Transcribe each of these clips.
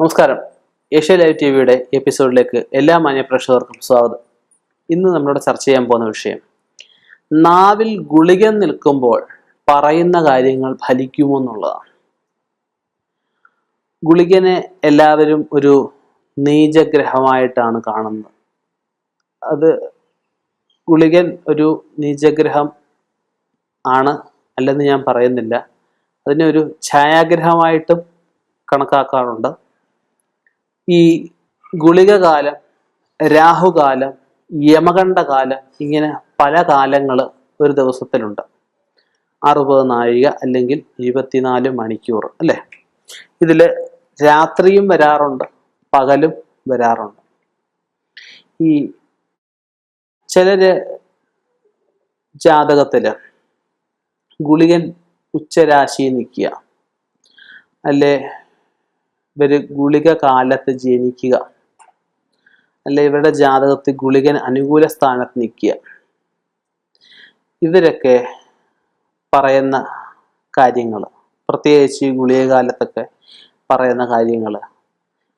നമസ്കാരം. Asia live T വിയുടെ എപ്പിസോഡിലേക്ക് എല്ലാ മാന്യ പ്രേക്ഷകർക്കും സ്വാഗതം. ഇന്ന് നമ്മളോട് ചർച്ച ചെയ്യാൻ പോകുന്ന വിഷയം നാവിൽ ഗുളിക നിൽക്കുമ്പോൾ പറയുന്ന കാര്യങ്ങൾ ഫലിക്കുമോ എന്നുള്ളതാണ്. ഗുളികനെ എല്ലാവരും ഒരു നീചഗ്രഹമായിട്ടാണ് കാണുന്നത്. അത് ഗുളികൻ ഒരു നീചഗ്രഹം ആണ് അല്ലെന്ന് ഞാൻ പറയുന്നില്ല. അതിനെ ഒരു ഛായാഗ്രഹമായിട്ടും കണക്കാക്കാറുണ്ട്. ഈ ഗുളികകാലം രാഹുകാലം യമകണ്ഠകാലം ഇങ്ങനെ പല കാലങ്ങൾ ഒരു ദിവസത്തിലുണ്ട്. അറുപത് നാഴിക അല്ലെങ്കിൽ ഇരുപത്തിനാല് മണിക്കൂർ അല്ലേ? ഇതിൽ രാത്രിയും വരാറുണ്ട് പകലും വരാറുണ്ട്. ഈ ചിലര് ജാതകത്തിൽ ഗുളികൻ ഉച്ചരാശി നിൽക്കുക അല്ലെ? ഇവർ ഗുളിക കാലത്ത് ജനിക്കുക. അല്ലെ ഇവരുടെ ജാതകത്തിൽ ഗുളികൻ അനുകൂല സ്ഥാനത്ത് നിൽക്കുക. ഇവരൊക്കെ പറയുന്ന കാര്യങ്ങൾ പ്രത്യേകിച്ച് ഈ ഗുളിക കാലത്തൊക്കെ പറയുന്ന കാര്യങ്ങൾ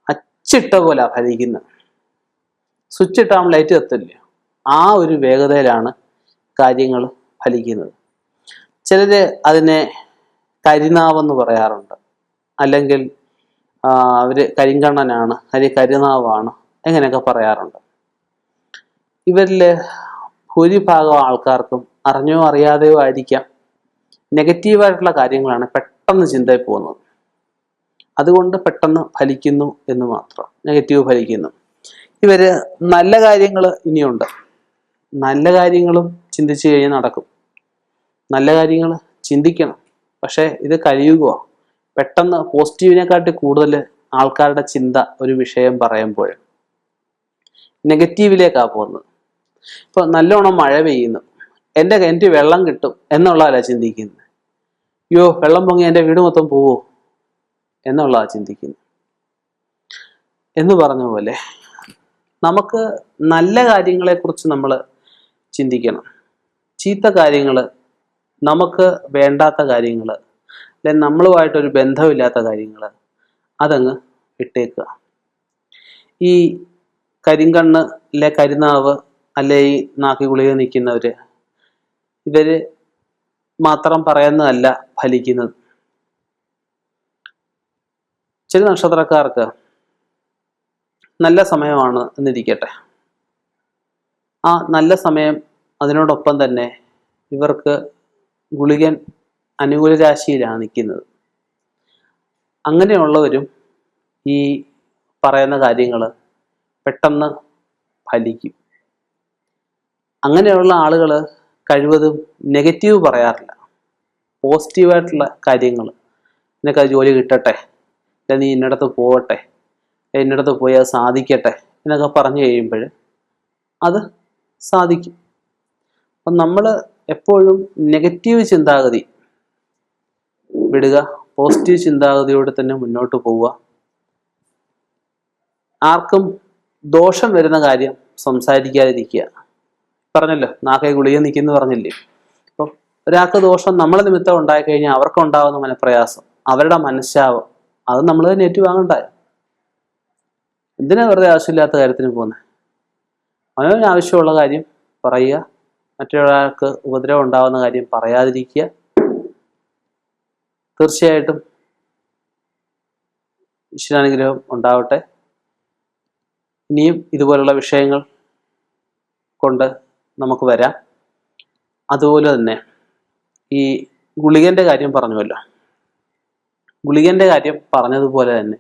അച്ചിട്ട പോലെ ഫലിക്കുന്നത് സ്വിച്ച് ഇട്ടാൽ ലൈറ്റ് കത്തില്ല ആ ഒരു വേഗതയിലാണ് കാര്യങ്ങൾ ഫലിക്കുന്നത്. ചിലര് അതിനെ കരിനാവെന്ന് പറയാറുണ്ട്. അല്ലെങ്കിൽ ആ, അവർ കരിങ്കണ്ണനാണ് അല്ലെ കരുനാവാണ് എങ്ങനെയൊക്കെ പറയാറുണ്ട്. ഇവരിൽ ഭൂരിഭാഗം ആൾക്കാർക്കും അറിഞ്ഞോ അറിയാതെയോ ആയിരിക്കാം നെഗറ്റീവായിട്ടുള്ള കാര്യങ്ങളാണ് പെട്ടെന്ന് ചിന്തയിൽ പോകുന്നത്. അതുകൊണ്ട് പെട്ടെന്ന് ഫലിക്കുന്നു എന്ന് മാത്രം നെഗറ്റീവ് ഫലിക്കുന്നു. ഇവർ നല്ല കാര്യങ്ങൾ ഇനിയുണ്ട്. നല്ല കാര്യങ്ങളും ചിന്തിച്ചു കഴിഞ്ഞാൽ നടക്കും. നല്ല കാര്യങ്ങൾ ചിന്തിക്കണം. പക്ഷേ ഇത് കഴിയുക പെട്ടെന്ന് പോസിറ്റീവിനെക്കാട്ടി കൂടുതൽ ആൾക്കാരുടെ ചിന്ത ഒരു വിഷയം പറയുമ്പോൾ നെഗറ്റീവിലേക്കാണ് പോകുന്നത്. ഇപ്പോൾ നല്ലോണം മഴ പെയ്യുന്നു. എന്റെ കിണറ്റ് വെള്ളം കിട്ടും എന്നുള്ളതല്ല ചിന്തിക്കുന്നത്. അയ്യോ വെള്ളം പൊങ്ങി എന്റെ വീട് മൊത്തം പോവോ എന്നുള്ളതാ ചിന്തിക്കുന്നത്. എന്ന് പറഞ്ഞ പോലെ നമുക്ക് നല്ല കാര്യങ്ങളെക്കുറിച്ച് നമ്മൾ ചിന്തിക്കണം. ചീത്ത കാര്യങ്ങൾ നമുക്ക് വേണ്ടാത്ത കാര്യങ്ങൾ അല്ലെങ്കിൽ നമ്മളുമായിട്ടൊരു ബന്ധമില്ലാത്ത കാര്യങ്ങൾ അതങ്ങ് ഇട്ടേക്കുക. ഈ കരിങ്കണ്ണ് അല്ലെ കരിനാവ് അല്ലെ ഈ നാക്കി ഗുളിക നിൽക്കുന്നവർ ഇവർ മാത്രം പറയുന്നതല്ല ഫലിക്കുന്നത്. ചില നക്ഷത്രക്കാർക്ക് നല്ല സമയമാണ് എന്നിരിക്കട്ടെ. ആ നല്ല സമയം അതിനോടൊപ്പം തന്നെ ഇവർക്ക് ഗുളികൻ അനുകൂല രാശിയിലാണ് നിൽക്കുന്നത്. അങ്ങനെയുള്ളവരും ഈ പറയുന്ന കാര്യങ്ങൾ പെട്ടെന്ന് ഫലിക്കും. അങ്ങനെയുള്ള ആളുകൾ കഴിവതും നെഗറ്റീവ് പറയാറില്ല. പോസിറ്റീവായിട്ടുള്ള കാര്യങ്ങൾ നിനക്ക് ജോലി കിട്ടട്ടെ അല്ലെ നീ ഇന്നടത്ത് പോവട്ടെ എന്നിടത്ത് പോയി അത് സാധിക്കട്ടെ എന്നൊക്കെ പറഞ്ഞു കഴിയുമ്പോൾ അത് സാധിക്കും. അപ്പം നമ്മൾ എപ്പോഴും നെഗറ്റീവ് ചിന്താഗതി വിടുക. പോസിറ്റീവ് ചിന്താഗതിയോടെ തന്നെ മുന്നോട്ട് പോവുക. ആർക്കും ദോഷം വരുന്ന കാര്യം സംസാരിക്കാതിരിക്കുക. പറഞ്ഞല്ലോ നാക്കെ ഗുളിക നിൽക്കുന്നു പറഞ്ഞില്ലേ? അപ്പം ഒരാൾക്ക് ദോഷം നമ്മളെ നിമിത്തം ഉണ്ടായി കഴിഞ്ഞാൽ അവർക്ക് ഉണ്ടാകുന്ന മനപ്രയാസം അവരുടെ മനസ്സാവും അത് നമ്മൾ തന്നെ ഏറ്റുവാങ്ങണ്ടായോ എന്തിനാ വെറുതെ ആവശ്യമില്ലാത്ത കാര്യത്തിന് പോകുന്നത് അവനവന് ആവശ്യമുള്ള കാര്യം പറയുക മറ്റൊരാൾക്ക് ഉപദ്രവം ഉണ്ടാകുന്ന കാര്യം പറയാതിരിക്കുക. തീർച്ചയായിട്ടും ഈശ്വരാനുഗ്രഹം ഉണ്ടാവട്ടെ. ഇനിയും ഇതുപോലുള്ള വിഷയങ്ങൾ കൊണ്ട് നമുക്ക് വരാം. അതുപോലെ തന്നെ ഈ ഗുളികന്റെ കാര്യം പറഞ്ഞുവല്ലോ. ഗുളികന്റെ കാര്യം പറഞ്ഞതുപോലെ തന്നെ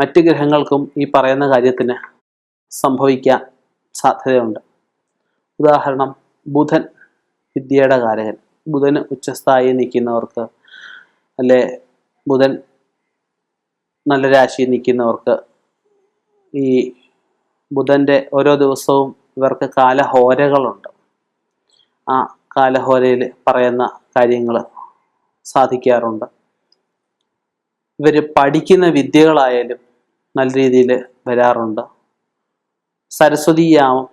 മറ്റ് ഗ്രഹങ്ങൾക്കും ഈ പറയുന്ന കാര്യത്തിന് സംഭവിക്കാൻ സാധ്യതയുണ്ട്. ഉദാഹരണം ബുധൻ വിദ്യയുടെ കാരകൻ. ബുധന് ഉച്ചസ്ഥായി നിൽക്കുന്നവർക്ക് അല്ലെ ബുധൻ നല്ല രാശിയിൽ നിൽക്കുന്നവർക്ക് ഈ ബുധന്റെ ഓരോ ദിവസവും ഇവർക്ക് കാലഹോരകളുണ്ട്. ആ കാലഹോരയിൽ പറയുന്ന കാര്യങ്ങൾ സാധിക്കാറുണ്ട്. ഇവർ പഠിക്കുന്ന വിദ്യകളായാലും നല്ല രീതിയിൽ വരാറുണ്ട്. സരസ്വതി യാമം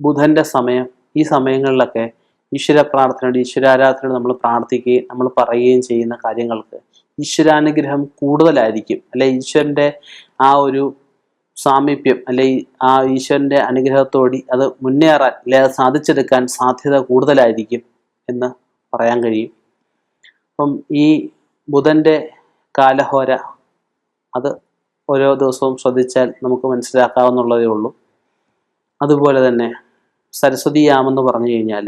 ബുധന്റെ സമയം. ഈ സമയങ്ങളിലൊക്കെ ഈശ്വര പ്രാർത്ഥനയോട് ഈശ്വരാരാധനയോട് നമ്മൾ പ്രാർത്ഥിക്കുകയും നമ്മൾ പറയുകയും ചെയ്യുന്ന കാര്യങ്ങൾക്ക് ഈശ്വരാനുഗ്രഹം കൂടുതലായിരിക്കും. അല്ലെ ഈശ്വരന്റെ ആ ഒരു സാമീപ്യം അല്ലെ ആ ഈശ്വരന്റെ അനുഗ്രഹത്തോടി അത് മുന്നേറാൻ അല്ലെ അത് സാധിച്ചെടുക്കാൻ സാധ്യത കൂടുതലായിരിക്കും എന്ന് പറയാൻ കഴിയും. അപ്പം ഈ ബുധന്റെ കാലഹോര അത് ഓരോ ദിവസവും ശ്രദ്ധിച്ചാൽ നമുക്ക് മനസ്സിലാക്കാവുന്നുള്ളതേ ഉള്ളൂ. അതുപോലെ തന്നെ സരസ്വതി യാമെന്ന് പറഞ്ഞു കഴിഞ്ഞാൽ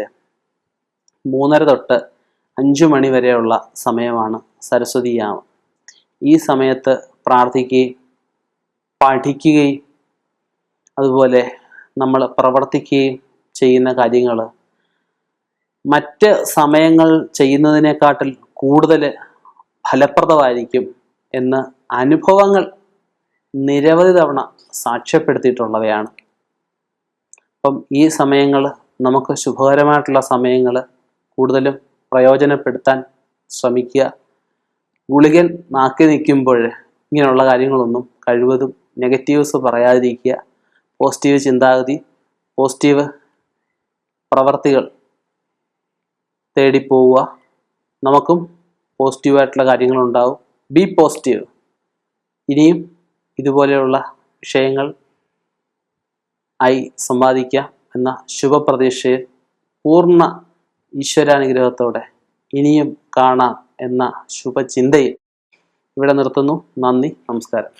മൂന്നര തൊട്ട് അഞ്ചു മണി വരെയുള്ള സമയമാണ് സരസ്വതി യാമം. ഈ സമയത്ത് പ്രാർത്ഥിക്കുകയും പഠിക്കുകയും അതുപോലെ നമ്മൾ പ്രവർത്തിക്കുകയും ചെയ്യുന്ന കാര്യങ്ങൾ മറ്റ് സമയങ്ങൾ ചെയ്യുന്നതിനെക്കാട്ടിൽ കൂടുതൽ ഫലപ്രദമായിരിക്കും എന്ന് അനുഭവങ്ങൾ നിരവധി തവണ സാക്ഷ്യപ്പെടുത്തിയിട്ടുള്ളവയാണ്. അപ്പം ഈ സമയങ്ങൾ നമുക്ക് ശുഭകരമായിട്ടുള്ള സമയങ്ങൾ കൂടുതലും പ്രയോജനപ്പെടുത്താൻ ശ്രമിക്കുക. ഗുളികൻ നാക്കി നിൽക്കുമ്പോൾ ഇങ്ങനെയുള്ള കാര്യങ്ങളൊന്നും കഴിവതും നെഗറ്റീവ്സ് പറയാതിരിക്കുക. പോസിറ്റീവ് ചിന്താഗതി പോസിറ്റീവ് പ്രവർത്തികൾ തേടിപ്പോവുക. നമുക്കും പോസിറ്റീവായിട്ടുള്ള കാര്യങ്ങളുണ്ടാവും. Be positive. ഇനിയും ഇതുപോലെയുള്ള വിഷയങ്ങൾ ആയി സമ്പാദിക്കാം എന്ന ശുഭപ്രതീക്ഷയിൽ പൂർണ ഈശ്വരാനുഗ്രഹത്തോടെ ഇനിയും കാണാം എന്ന ശുഭചിന്തയിൽ ഇവിടെ നിർത്തുന്നു. നന്ദി നമസ്കാരം.